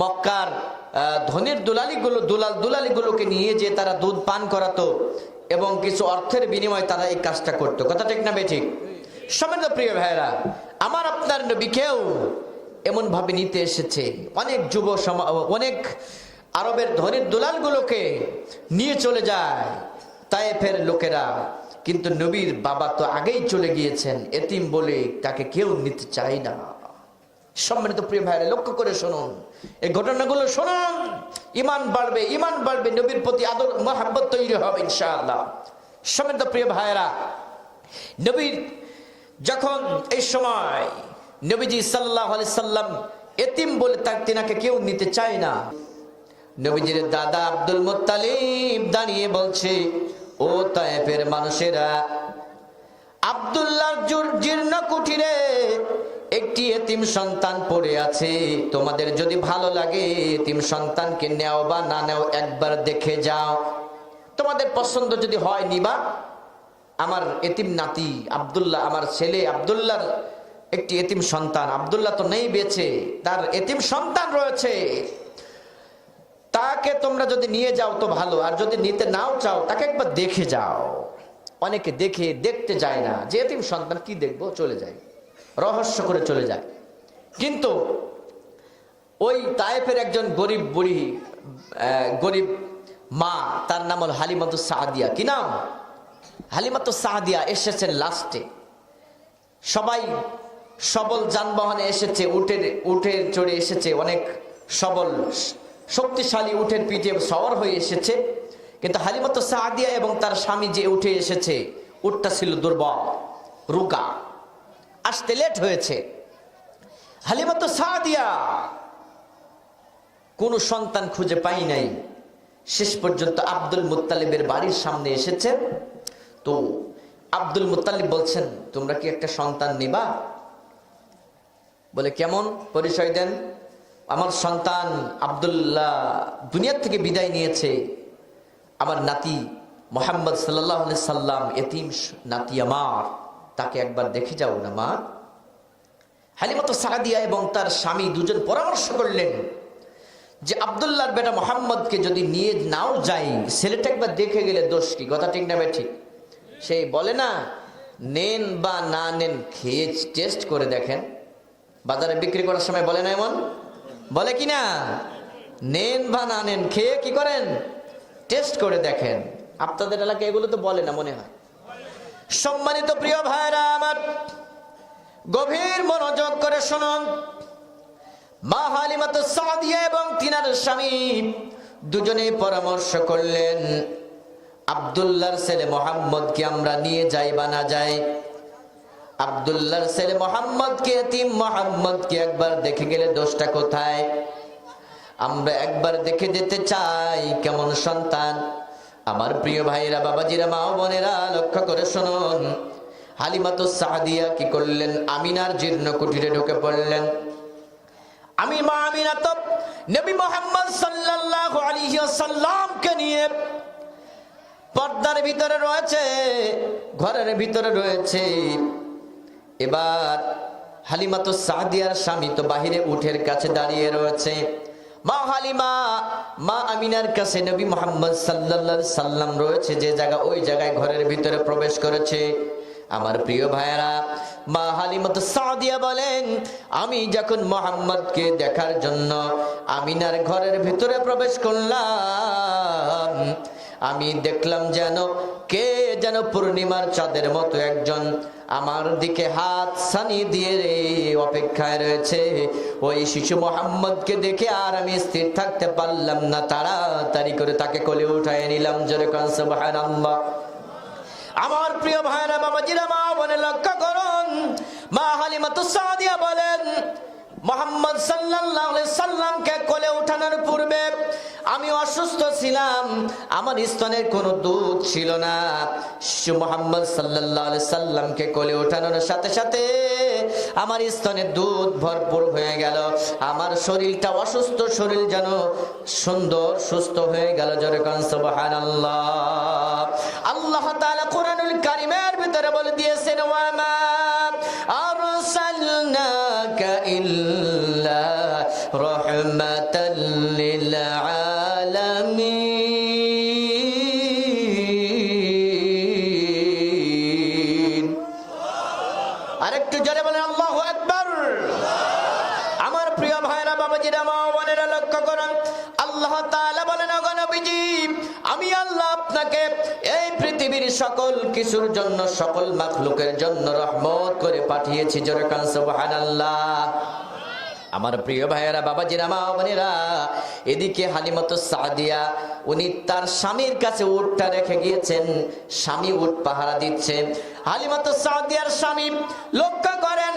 মক্কার ধনির দুলালিগুলো, দুলাল দুলালিগুলোকে নিয়ে যে তারা দুধ পান করাতো এবং কিছু অর্থের বিনিময়ে তারা এই কাজটা করতো। কথা ঠিক না বেঠিক? সমেত প্রিয় ভাইরা আমার আপনার নবীকেও এমন ভাবে নিতে এসেছে। অনেক যুব সমা, অনেক আরবের ধনির দুলালগুলোকে নিয়ে চলে যায় তায়েফের লোকেরা। কিন্তু নবীর বাবা তো আগেই চলে গিয়েছেন, এতিম বলে তাকে কেউ নিতে চায় না। সম্মানিত প্রিয় ভাইরা, লক্ষ্য করে শুনুন। এই ঘটনাগুলো শুনুন। ইমান বাড়বে ইমান বাড়বে, নবীর প্রতি আদর, মহাব্বত তৈরি হবে, ইনশাআল্লাহ। সম্মানিত প্রিয় ভাইরা, নবীর যখন এই সময় নবীজি সাল্লাহ সাল্লাম এতিম বলে তার তিনাকে কেউ নিতে চায় না। নবীজির দাদা আব্দুল মুত্তালিব দাঁড়িয়ে বলছে, ও তায়েফের মানুষেরা, আব্দুল্লাহর জুর- জীর্ণ কুঠিরে একটি এতিম সন্তান পড়ে আছে। তোমাদের যদি ভালো লাগে, এতিম সন্তানকে নেও বা না নেও, একবার দেখে যাও। তোমাদের পছন্দ যদি হয় নিবা। আমার এতিম নাতি আব্দুল্লাহ, আমার ছেলে আব্দুল্লাহর একটি এতিম সন্তান। আব্দুল্লাহ তো নেই বেঁচে, তার এতিম সন্তান রয়েছে। তাকে তোমরা যদি নিয়ে যাও তো ভালো, আর যদি নিতে নাও চাও, তাকে একবার দেখে যাও। অনেকে দেখে, দেখতে যায় না। যে এতিম সন্তান কি দেখব? চলে যায় রহস্য করে চলে যায়। কিন্তু ওই তায়েফের একজন গরিব বুড়ি গরিব মা, তার নাম হল হালিমাতু সাহাদিয়া কি নাম? হালিমাতু সাহাদিয়া এসেছেন লাস্টে সবাই সবল যানবাহনে এসেছে উঠের উঠে চড়ে এসেছে, অনেক সবল, শক্তিশালী উঠের পিঠে সওয়ার হয়ে এসেছে। কিন্তু হালিমত সাহাদিয়া এবং তার স্বামী যে উঠে এসেছে উঠটা ছিল দুর্বল রুকা আসতে লেট হয়েছে। হালিমত সাহাদিয়া কোনো সন্তান খুঁজে পাই নাই। শেষ পর্যন্ত আব্দুল মুত্তালিবের বাড়ির সামনে এসেছে। তো আব্দুল মুত্তালিব বলছেন, তোমরা কি একটা সন্তান নিবা? বলে, কেমন পরিচয় দেন? আমার সন্তান আব্দুল্লাহ দুনিয়ার থেকে বিদায় নিয়েছে। আমার নাতি মোহাম্মদ সাল্লাহ সাল্লাম এতিম নাতি আমার। তাকে একবার দেখে যাও না মা হালিমত সাহাদিয়া এবং তার স্বামী দুজন পরামর্শ করলেন যে আবদুল্লাহর বেটা মোহাম্মদকে যদি নিয়ে নাও যাই, ছেলেটা একবার দেখে গেলে দোষ কি? কথা ঠিক না ঠিক সেই বলে, না, নেন বা না নেন, খেয়ে টেস্ট করে দেখেন। বাজারে বিক্রি করার সময় বলে না এমন? বলে কি না? নেন বা না নেন, খেয়ে কি করেন? টেস্ট করে দেখেন। আপনাদের এলাকায় এগুলো তো বলে না, মনে হয়। সম্মানিত প্রিয় ভাইরা আমার গভীর মনোযোগ করে শুনুন। মা হালিমাত সাদিয়া এবং তিনার স্বামী দুজনে পরামর্শ করলেন আব্দুল্লাহর ছেলে মোহাম্মদকে আমরা নিয়ে যাই বা না যাই? আব্দুল্লাহর ছেলে মোহাম্মদকে এতিম মোহাম্মদকে একবার দেখে গেলে দোষটা কোথায়? আমরা একবার দেখে যেতে চাই, কেমন সন্তান? আমার প্রিয় ভাইরা, বাবাজিরা, মা বোনেরা, লক্ষ্য করে শুনুন। হালিমাতু সাদিয়া কি করলেন? আমিনার জীর্ণ কুটিরে ঢুকে পড়লেন। আমি মা আমিনা তো নবী মোহাম্মদ সাল্লাল্লাহু আলাইহি ওয়াসাল্লামকে নিয়ে পর্দার ভিতরে রয়েছে, ঘরের ভিতরে রয়েছে। এবার হালিমাতো সাদিয়ার স্বামী তো বাহিরে উঠের কাছে দাঁড়িয়ে রয়েছে। মা হালিমা, মা আমিনার কাছে নবী মোহাম্মদ সাল্লাল্লাহু সাল্লাম রয়েছে, যে জায়গা ওই জায়গায় ঘরের ভিতরে প্রবেশ করেছে। আমার প্রিয় ভাইয়েরা, মা হালিমত সাদিয়া বলেন, আমি যখন মোহাম্মদকে দেখার জন্য আমিনার ঘরের ভিতরে প্রবেশ করলাম, আমি দেখলাম যেন কে যেন পূর্ণিমার চাঁদের মতো একজন আমার দিকে হাত সানি দিয়ে রে, অপেক্ষায় রয়েছে। ওই শিশু মোহাম্মদকে দেখে আর আমি স্থির থাকতে পারলাম না। তাড়াতাড়ি করে তাকে কোলে উঠায় নিলাম, জোরে কানসে সুবহানাল্লাহ। আমার প্রিয় ভাইরা, বাবাজিরা, মা বলে লক্ষ্য করুন। মা হালিমাতু সাদিয়া বলেন, মোহাম্মদ আলাইহি সাল্লামকে কোলে আমি অসুস্থ ছিলাম, আমার স্তনের কোনো দুধ ছিল না। শিশু মোহাম্মদ সাল্লাল্লাহু সাল্লামকে কোলে উঠানোর সাথে সাথে আমার স্তনে দুধ ভরপুর হয়ে গেল। আমার শরীরটা অসুস্থ শরীর যেন সুন্দর, সুস্থ হয়ে গেল। সুবহানাল্লাহ। আল্লাহ তাআলা কোরআনুল কারীমের ভিতরে বলে দিয়েছেন, ওয়া মা আপনাকে এই পৃথিবীর সকল কিছুর জন্য, সকল মাখলুকের জন্য রহমত করে পাঠিয়েছি। জোরে কান, সুবহানাল্লাহ। আমার প্রিয় ভাইয়েরা, বাবাজিরা, মা বোনেরা, এদিকে হালিমত সাদিয়া, উনি তার স্বামীর কাছে উটটা রেখে গিয়েছেন। স্বামী উট পাহারা দিচ্ছে। হালিমত সাদিয়ার স্বামী, লক্ষ্য করেন,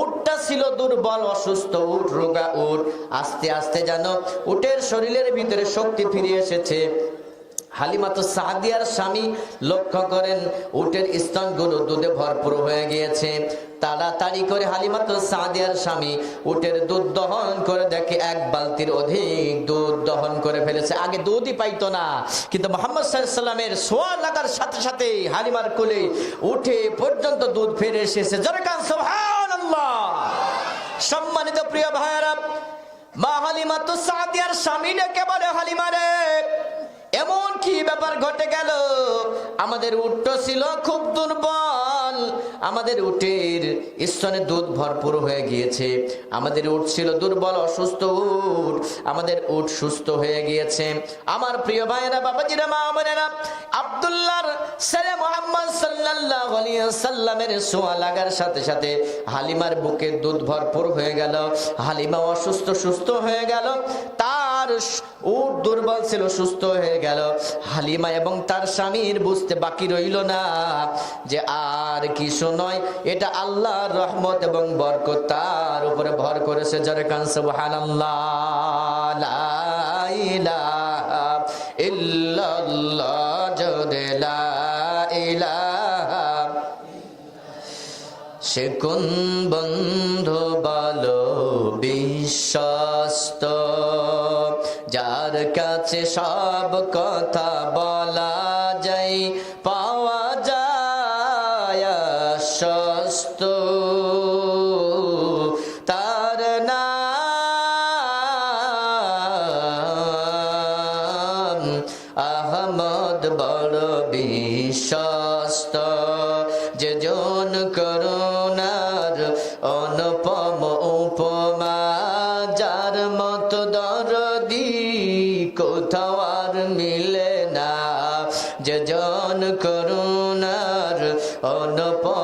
উটটা ছিল দুর্বল, অসুস্থ উট, রোগা উট। আস্তে আস্তে যেন উটের শরীরের ভিতরে শক্তি ফিরে এসেছে। হালিমাতো সাদিয়ার স্বামী লক্ষ্য করেন, উটের স্তনগুলো দুধে ভরপুর হয়ে গিয়েছে। তাড়াতাড়ি করে হালিমাতো সাদিয়ার স্বামী উটের দুধ দহন করে দেখে এক বালতির অধিক দুধ দহন করে ফেলেছে। আগে দুধই পাইতো না, কিন্তু মোহাম্মদ সাল্লামের সোয়া লাগার সাথে সাথে হালিমার কোলে উঠে পর্যন্ত দুধ ফিরে এসেছে। জরকান সম্মানিত প্রিয় ভাইয়ারা, মা হালিমাতো সাদিয়ার স্বামী ডেকে বলে হালিমারে এমন কি ব্যাপার ঘটে গেল? আমাদের উটটা ছিল খুব দুর্বল। আমাদের উটের স্তনে দুধ ভরপুর হয়ে গিয়েছে। আমাদের উট ছিল দুর্বল, অসুস্থ উট। আমাদের উট সুস্থ হয়ে গিয়েছে। আমার প্রিয় ভাইয়েরা, বাবাজিরা, মা, বোনেরা, আব্দুল্লাহর ছেলে মোহাম্মদ সাল্লাল্লাহু আলাইহি সাল্লামের সোয়া লাগার সাথে সাথে হালিমার বুকে দুধ ভরপুর হয়ে গেল। হালিমা অসুস্থ, সুস্থ হয়ে গেল। তার উট দুর্বল ছিল, সুস্থ হয়ে গেল। হালিমা এবং তার স্বামীর বুঝতে বাকি রইল না যে আর কিছু নয়, এটা আল্লাহর রহমত এবং বরকত তার উপরে ভর করেছে যারে কান সে কোন বন্ধু বলো বিশ্বস্ত, যার কাছে সব কথা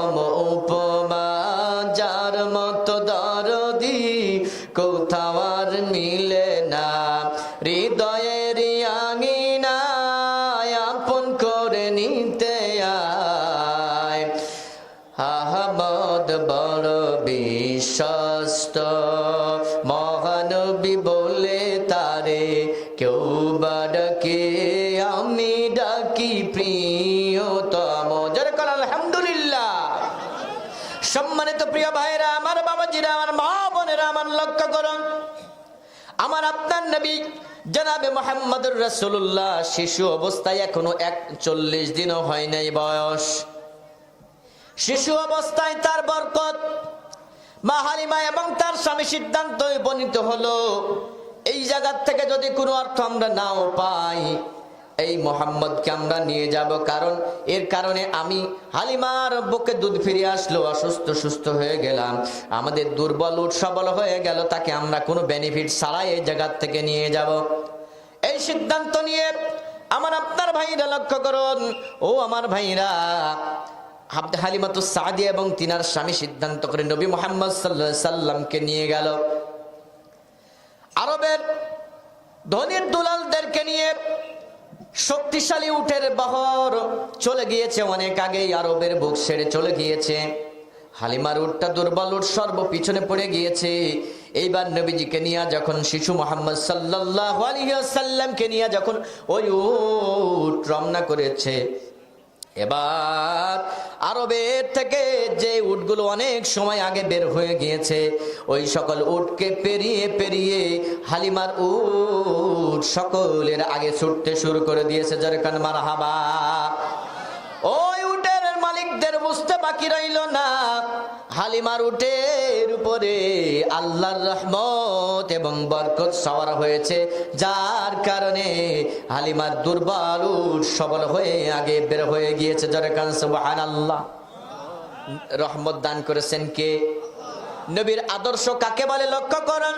I'm Mama Opa. বোনেরা আমার লক্ষ্য করুন। আমার আপনার নবী জনাবে মোহাম্মদুর রাসূলুল্লাহ শিশু অবস্থায় এখনও এক চল্লিশ দিনও হয় নাই বয়স। শিশু অবস্থায় তার বরকত। মা হালিমা এবং তার স্বামী সিদ্ধান্ত উপনীত হলো, এই জায়গার থেকে যদি কোনো অর্থ আমরা নাও পাই এই মোহাম্মদকে আমরা নিয়ে যাব কারণ এর কারণে আমি হালিমার বুকে দুধ ফিরে আসলো, অসুস্থ, সুস্থ হয়ে গেলাম। আমাদের দুর্বল উঠ সবল হয়ে গেল, তাকে আমরা কোনো বেনিফিট ছাড়াই এই জায়গার থেকে নিয়ে যাব। এই সিদ্ধান্ত নিয়ে আমার আপনার ভাইরা লক্ষ্য করুন। ও আমার ভাইরা হাবদে হালিমাতু সাদি এবং তিনার স্বামী সিদ্ধান্ত করে নবী মোহাম্মদ সাল্লাহ সাল্লামকে নিয়ে গেল। আরবের ধনির দুলালদেরকে নিয়ে শক্তিশালী উঠের বহর। চলে গিয়েছে অনেক আগেই আরবের বুক ছেড়ে চলে গিয়েছে। হালিমার উঠটা দুর্বল উঠ সর্ব পিছনে পড়ে গিয়েছে। এইবার নবীজিকে নিয়ে যখন শিশু মোহাম্মদ সাল্লাহ আলিয়াল্লামকে নিয়ে যখন ওই উঠ রমনা করেছে এবার আরবের থেকে যে উটগুলো অনেক সময় আগে বের হয়ে গিয়েছে, ওই সকল উটকে পেরিয়ে পেরিয়ে হালিমার উট সকলের আগে ছুটতে শুরু করে দিয়েছে। জরকান মারহাবা। ওই উটের মালিকদের বুঝতে বাকি রইল না। হালিমার উটের উপরে আল্লাহর রহমত এবং বরকত সওয়ার হয়েছে। যার কারণে হালিমার দুর্বল উট সবল হয়ে আগে বের হয়ে গিয়েছে। জরে কান, সুবহানাল্লাহ। রহমত দান করেছেন কে? নবীর আদর্শ কাকে বলে লক্ষ্য করুন।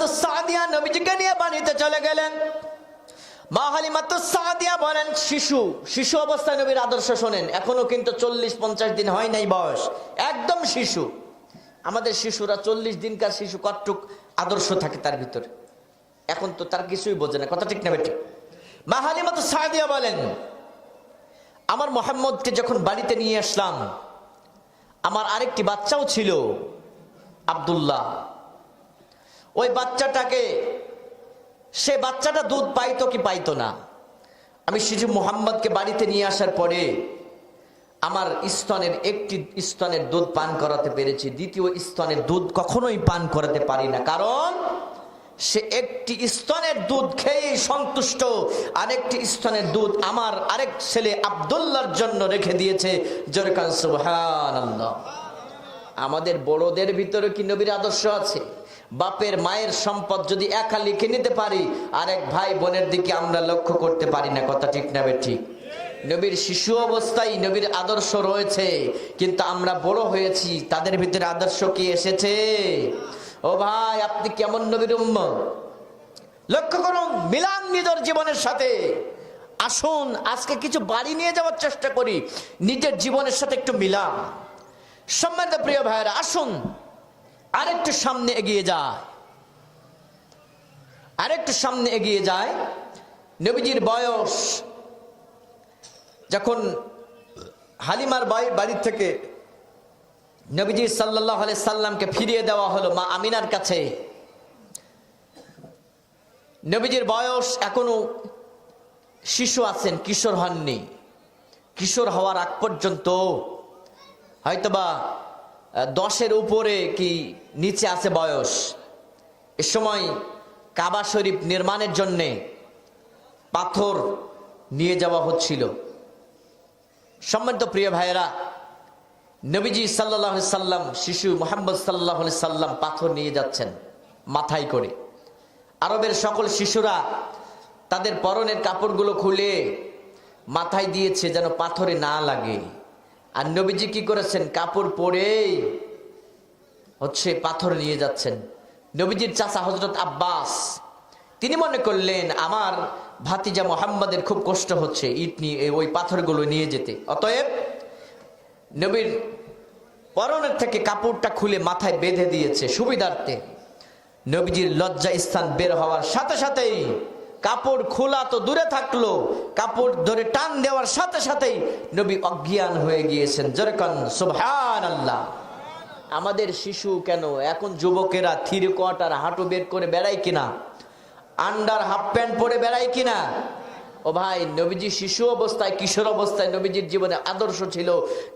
তো সাদিয়া নবীজিকে নিয়ে বাড়িতে চলে গেলেন। মা হালিমাত সাদিয়া বলেন, শিশু শিশু অবস্থায় নবীর আদর্শ শোনেন, এখনও কিন্তু চল্লিশ পঞ্চাশ দিন হয় নাই বয়স, একদম শিশু। আমাদের শিশুরা চল্লিশ দিনকার শিশু কতটুক আদর্শ থাকে তার ভিতরে? এখন তো তার কিছুই বোঝে না, কথা ঠিক না বেটি? মা হালিমাত সাদিয়া বলেন, আমার মোহাম্মদকে যখন বাড়িতে নিয়ে আসলাম, আমার আরেকটি বাচ্চাও ছিল আব্দুল্লাহ। ওই বাচ্চাটাকে সে বাচ্চাটা দুধ পাইতো কি পাইতো না? আমি শিশু মোহাম্মদকে বাড়িতে নিয়ে আসার পরে আমার স্তনের একটি স্তনের দুধ পান করাতে পেরেছি। দ্বিতীয় স্তনের দুধ কখনোই পান করাতে পারি না। কারণ সে একটি স্তনের দুধ খেয়ে সন্তুষ্ট। আরেকটি স্তনের দুধ আমার আরেক ছেলে আবদুল্লার জন্য রেখে দিয়েছে। জরকান সুবহানাল্লাহ। আমাদের বড়দের ভিতরে কি নবীর আদর্শ আছে? বাপের মায়ের সম্পদ যদি একা লিখে নিতে পারি আর এক ভাই বোনের দিকে আমরা লক্ষ্য করতে পারি না। কথা ঠিক না ঠিক নবীর শিশু অবস্থায় নবীর আদর্শ রয়েছে, কিন্তু আমরা বড় হয়েছি, তাদের ভিতরে আদর্শ কি এসেছে? ও ভাই, আপনি কেমন নবীর উম্মত? লক্ষ্য করুন, মিলান নিজের জীবনের সাথে। আসুন, আজকে কিছু বাড়ি নিয়ে যাওয়ার চেষ্টা করি, নিজের জীবনের সাথে একটু মিলান। সম্মানিত প্রিয় ভাইয়েরা, আসুন। আরেকটু সামনে এগিয়ে যায়। আরেকটু সামনে এগিয়ে যায়। নবীজির বয়স যখন হালিমার বাড়ি বাড়ির থেকে নবীজি সাল্লাহ সাল্লামকে ফিরিয়ে দেওয়া হলো মা আমিনার কাছে। নবীজির বয়স এখনও শিশু আছেন, কিশোর হননি। কিশোর হওয়ার আগ পর্যন্ত। হয়তোবা দশের উপরে কি নিচে আছে বয়স? এ সময় কাবা শরীফ নির্মাণের জন্যে পাথর নিয়ে যাওয়া হচ্ছিল। সম্মানিত প্রিয় ভাইয়েরা, নবীজি সাল্লাহ সাল্লাম, শিশু মোহাম্মদ সাল্লাহ সাল্লাম পাথর নিয়ে যাচ্ছেন মাথায় করে। আরবের সকল শিশুরা তাদের পরনের কাপড়গুলো খুলে মাথায় দিয়েছে যেন পাথরে না লাগে। আর নবীজি কি করেছেন? কাপড় পরে হচ্ছে পাথর নিয়ে যাচ্ছেন। নবীজির চাচা হজরত আব্বাস, তিনি মনে করলেন, আমার ভাতিজা মোহাম্মদের খুব কষ্ট হচ্ছে ইট নিয়ে ওই পাথরগুলো নিয়ে যেতে। অতএব নবীর পরনের থেকে কাপড়টা খুলে মাথায় বেঁধে দিয়েছে সুবিধার্থে। নবীজির লজ্জা স্থান বের হওয়ার সাথে সাথেই কাপড় খোলা তো দূরে থাকল, কাপড় ধরে টান দেওয়ার সাথে সাথেই নবী অজ্ঞান হয়ে গিয়েছেন। যেরকম সুবহান আল্লাহ আমাদের শিশু কেন? এখন যুবকেরা থ্রি কোয়ার্টার হাঁটু বের করে বেড়ায় কিনা? আন্ডার হাফ প্যান্ট পরে বেড়ায় কিনা? ও ভাই, নবীজি শিশু অবস্থায়, কিশোর অবস্থায় নবীজির জীবনে আদর্শ ছিল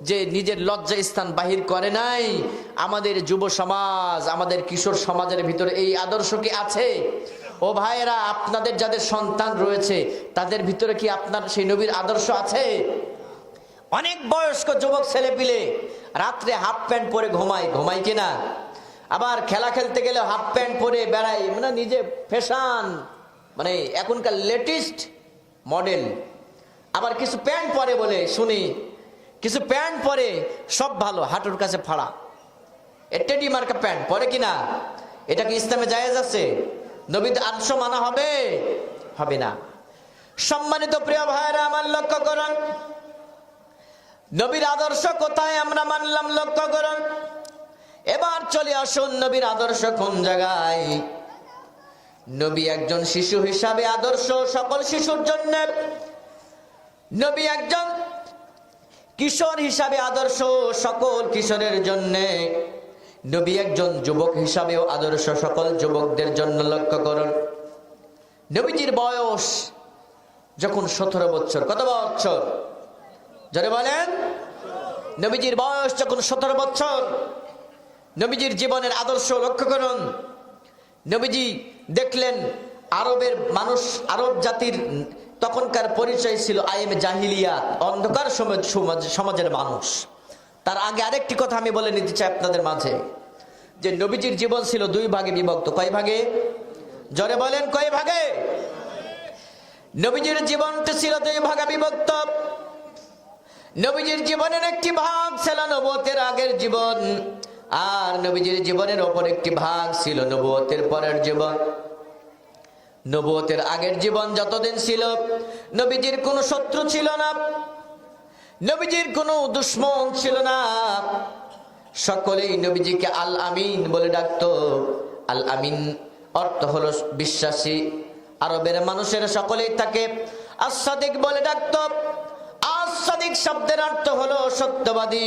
যে নিজের লজ্জা স্থান বাহির করে নাই। আমাদের যুব সমাজ, আমাদের কিশোর সমাজের ভিতরে এই আদর্শ কি আছে? ও ভাইয়েরা, আপনাদের যাদের সন্তান রয়েছে, তাদের ভিতরে কি আপনার সেই নবীর আদর্শ আছে? অনেক বয়স্ক যুবক ছেলে পিলে রাত্রে হাফ প্যান্ট পরে ঘুমায় ঘুমায় কিনা? আবার খেলা খেলতে গেলে হাফ প্যান্ট পরে বেড়ায় মানে নিজে ফ্যাশন মানে এখনকার লেটেস্ট মডেল। আবার কিছু প্যান্ট পরে বলে, শুনি, কিছু প্যান্ট পরে সব ভালো, হাঁটুর কাছে ফাড়া। টেডি মার্কা প্যান্ট, পরে কিনা? এটা কি ইসলামে জায়েজ আছে? নবীদ আদর্শ মানা হবে? হবে না। সম্মানিত প্রিয় ভাইরা আমার লক্ষ্য করুন। নবীর আদর্শ কোথায় আমরা মানলাম লক্ষ্য করুন। এবার চলে আসুন নবীর আদর্শ কোন জায়গায়? নবী একজন শিশু হিসাবে আদর্শ সকল শিশুর জন্য। নবী একজন কিশোর হিসাবে আদর্শ সকল কিশোরের জন্য। নবী একজন যুবক হিসাবেও আদর্শ সকল যুবকদের জন্য লক্ষ্য করুন। নবীজির বয়স যখন সতেরো বছর, কত বছর? যারা বলেন। নবীজির বয়স যখন সতেরো বছর, নবীজির জীবনের আদর্শ লক্ষ্য করুন। নবীজি দেখলেন আরবের মানুষ, আরব জাতির তখনকার পরিচয় ছিল আইএম জাহিলিয়াত, অন্ধকার সমাজ, সমাজ- সমাজের মানুষ। তার আগে আরেকটি কথা আমি বলে নিতে চাই আপনাদের মাঝে, যে নবীজির জীবন ছিল দুই ভাগে বিভক্ত। কয় ভাগে? জরে বলেন, কয় ভাগে? নবীজির জীবনটা ছিল দুই ভাগে বিভক্ত। নবীজির জীবনের একটি ভাগ ছিল নবতের আগের জীবন, আর নবীজির জীবনের ওপর একটি ভাগ ছিল নবতের পরের জীবন। নবতের আগের জীবন যতদিন ছিল, নবীজির কোনো শত্রু ছিল না। নবীজির কোনো দুশ্মন ছিল না। সকলেই নবীজিকে আল আমিন বলে ডাকত। আল আমিন অর্থ হলো বিশ্বাসী। আরবের মানুষের সকলেই তাকে আসাদিক বলে ডাকতো। আসাদিক শব্দের অর্থ হলো সত্যবাদী।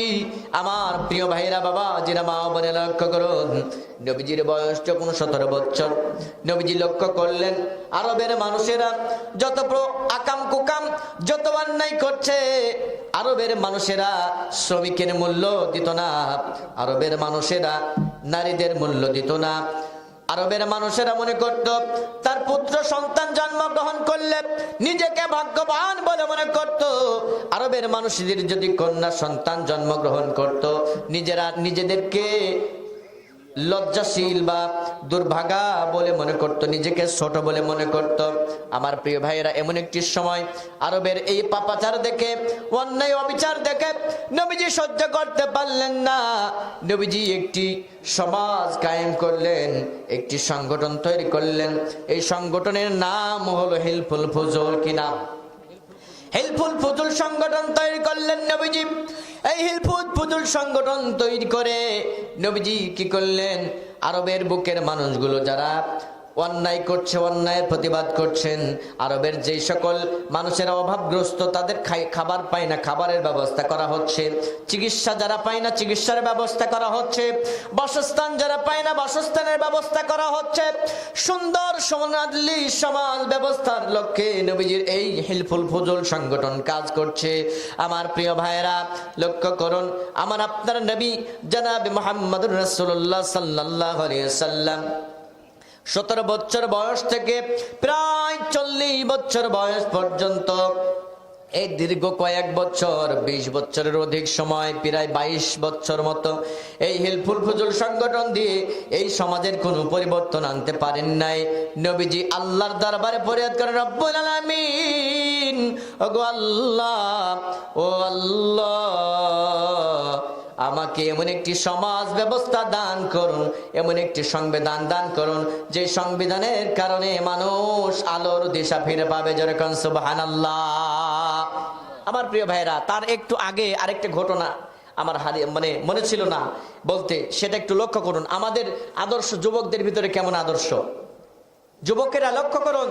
আমার প্রিয় ভাইরা বাবা, জিরা, মা বলে লক্ষ্য করুন, নবীজির বয়স যখন সতেরো বছর, নবীজি লক্ষ্য করলেন, আরবের মানুষেরা যত আকাম কুকাম, যত অন্যায় করছে, আরবের মানুষেরা শ্রমিকের মূল্য দিত না, আরবের মানুষেরা নারীদের মূল্য দিত না। আরবের মানুষেরা মনে করত, তার পুত্র সন্তান জন্মগ্রহণ করলে নিজেকে ভাগ্যবান বলে মনে করত। আরবের মানুষদের যদি কন্যা সন্তান জন্মগ্রহণ করত, নিজেরা নিজেদেরকে লজ্জাশীল বা দুর্ভাগা বলে মনে করত, নিজেকে ছোট বলে মনে করত। আমার প্রিয় ভাইয়েরা, এমন একটি সময় আরবের এই পাপাচার দেখে, অন্যায় অবিচার দেখে নবীজি সহ্য করতে পারলেন না। নবীজি একটি সমাজ কায়েম করলেন, একটি সংগঠন তৈরি করলেন। এই সংগঠনের নাম হলো হেলফুল ফজল কি নাম হেলফুল ফুতুল সংগঠন তৈরি করলেন নবীজি। এই হিলফুত পুতুল সংগঠন তৈরি করে নবীজি কি করলেন? আরবের বুকের মানুষগুলো যারা অন্যায় করছে, অন্যায়ের প্রতিবাদ করছেন। আরবের যেই সকল মানুষেরা অভাবগ্রস্ত, তাদের খাবার পায় না, খাবারের ব্যবস্থা করা হচ্ছে। চিকিৎসা যারা পায় না, চিকিৎসার ব্যবস্থা করা হচ্ছে। বাসস্থান যারা পায় না, বাসস্থানের ব্যবস্থা করা হচ্ছে। সুন্দর সমানাদলি সমাজ ব্যবস্থার লক্ষ্যে নবীজির এই হেলফুল ফজল সংগঠন কাজ করছে। আমার প্রিয় ভাইয়েরা, লক্ষ্য করুন, আমার আপনার নবী জানাবি মোহাম্মদ রসুল্লাহ সাল্লাহ সাল্লাম সতেরো বছর বয়স থেকে প্রায় চল্লিশ বছর বয়স পর্যন্ত। এই দীর্ঘ কয়েক বছর, বিশ বছরের অধিক সময়, প্রায় বাইশ বছর মতো এই হেলফুল ফজল সংগঠন দিয়ে এই সমাজের কোনো পরিবর্তন আনতে পারেন নাই। নবীজি আল্লাহর দরবারে ফরিয়াদ করেন, রব্বুল আলামিন, ওগো আল্লাহ, ও আল্লাহ আমাকে এমন একটি সমাজ ব্যবস্থা দান করুন, এমন একটি সংবিধান দান করুন, যে সংবিধানের কারণে মানুষ আলোর দিশা ফিরে পাবে। যেরকম সুবহান আমার প্রিয় ভাইরা তার একটু আগে আরেকটা ঘটনা আমার হারি মানে মনে ছিল না। বলতে সেটা একটু লক্ষ্য করুন। আমাদের আদর্শ যুবকদের ভিতরে কেমন আদর্শ? যুবকেরা লক্ষ্য করুন।